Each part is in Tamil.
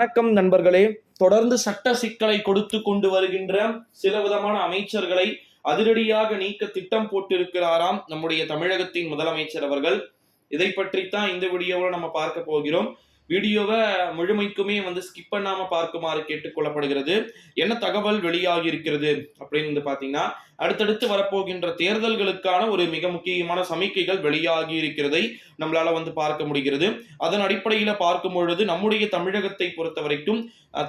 வணக்கம் நண்பர்களே. தொடர்ந்து சட்ட சிக்கலை கொடுத்து கொண்டு வருகின்ற சில விதமான அமைச்சர்களை அதிரடியாக நீக்க திட்டம் போட்டிருக்கிறாராம் நம்முடைய தமிழகத்தின் முதலமைச்சர் அவர்கள். இதை பற்றித்தான் இந்த வீடியோவில் நம்ம பார்க்க போகிறோம். வீடியோவை முழுமைக்குமே வந்து ஸ்கிப் பண்ணாமல் பார்க்குமாறு கேட்டுக்கொள்ளப்படுகிறது. என்ன தகவல் வெளியாகி இருக்கிறது அப்படின்னு வந்து பார்த்தீங்கன்னா அடுத்தடுத்து வரப்போகின்ற தேர்தல்களுக்கான ஒரு மிக முக்கியமான சமிக்கைகள் வெளியாகி இருக்கிறதை நம்மளால வந்து பார்க்க முடிகிறது. அதன் அடிப்படையில் பார்க்கும் பொழுது நம்முடைய தமிழகத்தை பொறுத்த வரைக்கும்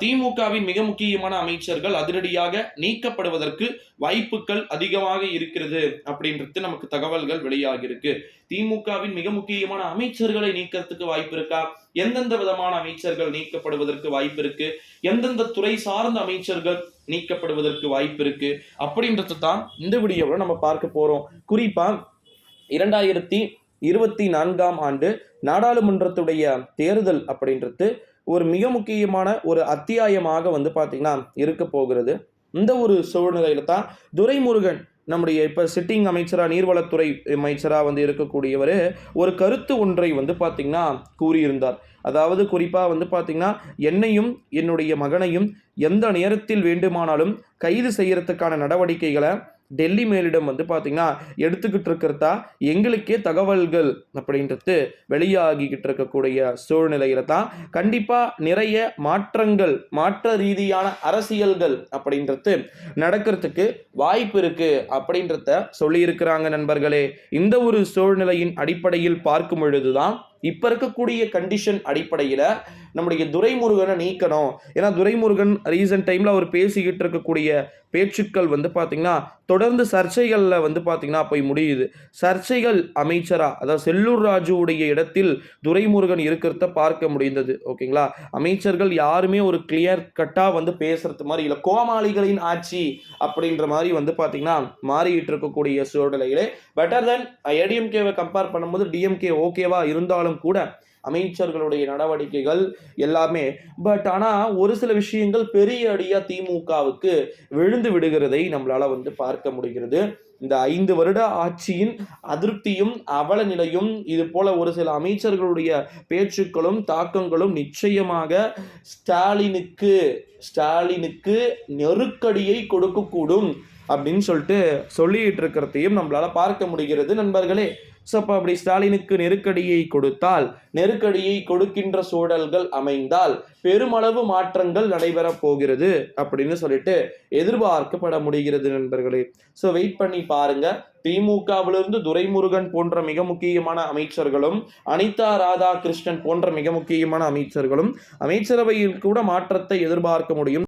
திமுகவின் மிக முக்கியமான அமைச்சர்கள் அதிரடியாக நீக்கப்படுவதற்கு வாய்ப்புகள் அதிகமாக இருக்கிறது அப்படின்றது நமக்கு தகவல்கள் வெளியாகி இருக்கு. திமுகவின் மிக முக்கியமான அமைச்சர்களை நீக்கிறதுக்கு வாய்ப்பு இருக்கா? எந்தெந்த விதமான அமைச்சர்கள் நீக்கப்படுவதற்கு வாய்ப்பு இருக்கு எந்தெந்த துறை சார்ந்த அமைச்சர்கள் நீக்கப்படுவதற்கு வாய்ப்பு இருக்கு அப்படின்றது தான் இந்த வீடியோவில் நம்ம பார்க்க போறோம். குறிப்பா இரண்டாயிரத்தி இருபத்தி நான்காம் ஆண்டு நாடாளுமன்றத்துடைய தேர்தல் அப்படின்றது ஒரு மிக முக்கியமான ஒரு அத்தியாயமாக வந்து பார்த்தீங்கன்னா இருக்க போகிறது. இந்த ஒரு சூழ்நிலையில தான் துரைமுருகன் நம்முடைய இப்போ சிட்டிங் அமைச்சராக நீர்வளத்துறை அமைச்சராக வந்து இருக்கக்கூடியவர் ஒரு கருத்து ஒன்றை வந்து பார்த்திங்கன்னா கூறியிருந்தார். அதாவது குறிப்பாக வந்து பார்த்திங்கன்னா என்னையும் என்னுடைய மகனையும் எந்த நேரத்தில் வேண்டுமானாலும் கைது செய்கிறதுக்கான நடவடிக்கைகளை டெல்லி மேலிடம் வந்து பார்த்திங்கன்னா எடுத்துக்கிட்டு இருக்கிறதா எங்களுக்கே தகவல்கள் அப்படின்றது வெளியாகிக்கிட்டு இருக்கக்கூடிய சூழ்நிலையில தான். கண்டிப்பாக நிறைய மாற்றங்கள் மாற்ற ரீதியான அரசியல்கள் அப்படின்றது நடக்கிறதுக்கு வாய்ப்பு இருக்கு அப்படின்றத சொல்லியிருக்கிறாங்க நண்பர்களே. இந்த ஒரு சூழ்நிலையின் அடிப்படையில் பார்க்கும் பொழுதுதான் இப்போ இருக்கக்கூடிய கண்டிஷன் அடிப்படையில் நம்முடைய துரைமுருகனை நீக்கணும். ஏன்னா துரைமுருகன் ரீசன்ட் டைமில் அவர் பேசிக்கிட்டு இருக்கக்கூடிய பேச்சுக்கள் வந்து பார்த்திங்கன்னா தொடர்ந்து சர்ச்சைகளில் வந்து பார்த்திங்கன்னா போய் முடியுது. சர்ச்சைகள் அமைச்சராக அதாவது செல்லூர் ராஜுவுடைய இடத்தில் துரைமுருகன் இருக்கிறத பார்க்க முடிந்தது. ஓகேங்களா? அமைச்சர்கள் யாருமே ஒரு கிளியர் கட்டாக வந்து பேசுறது மாதிரி இல்லை. கோமாளிகளின் ஆட்சி அப்படின்ற மாதிரி வந்து பார்த்திங்கன்னா மாறிக்கிட்டு இருக்கக்கூடிய சூழ்நிலையிலே பெட்டர் தென் ஏடிஎம்கேவை கம்பேர் பண்ணும்போது டிஎம்கே ஓகேவா இருந்தாலும் இருந்தாலும் கூட அமைச்சர்களுடைய நடவடிக்கைகள் எல்லாமே. பட் ஆனால் ஒரு சில விஷயங்கள் பெரிய அடியாக திமுகவுக்கு விழுந்து விடுகிறதை நம்மளால வந்து பார்க்க முடிகிறது. இந்த ஐந்து வருட ஆட்சியின் அதிருப்தியும் அவல நிலையும் இது போல ஒரு சில அமைச்சர்களுடைய பேச்சுக்களும் தாக்கங்களும் நிச்சயமாக ஸ்டாலினுக்கு ஸ்டாலினுக்கு நெருக்கடியை கொடுக்கக்கூடும் அப்படின்னு சொல்லிட்டு சொல்லிட்டு இருக்கிறதையும் நம்மளால பார்க்க முடிகிறது. நண்பர்களே ஸோ அப்போ அப்படி ஸ்டாலினுக்கு நெருக்கடியை கொடுத்தால் நெருக்கடியை கொடுக்கின்ற சூழல்கள் அமைந்தால் பெருமளவு மாற்றங்கள் நடைபெறப் போகிறது அப்படின்னு சொல்லிட்டு எதிர்பார்க்கப்பட முடிகிறது நண்பர்களே. ஸோ வெயிட் பண்ணி பாருங்க. திமுகவிலிருந்து துரைமுருகன் போன்ற மிக முக்கியமான அமைச்சர்களும் அனிதா ராதாகிருஷ்ணன் போன்ற மிக முக்கியமான அமைச்சர்களும் அமைச்சரவையில் கூட மாற்றத்தை எதிர்பார்க்க முடியும்.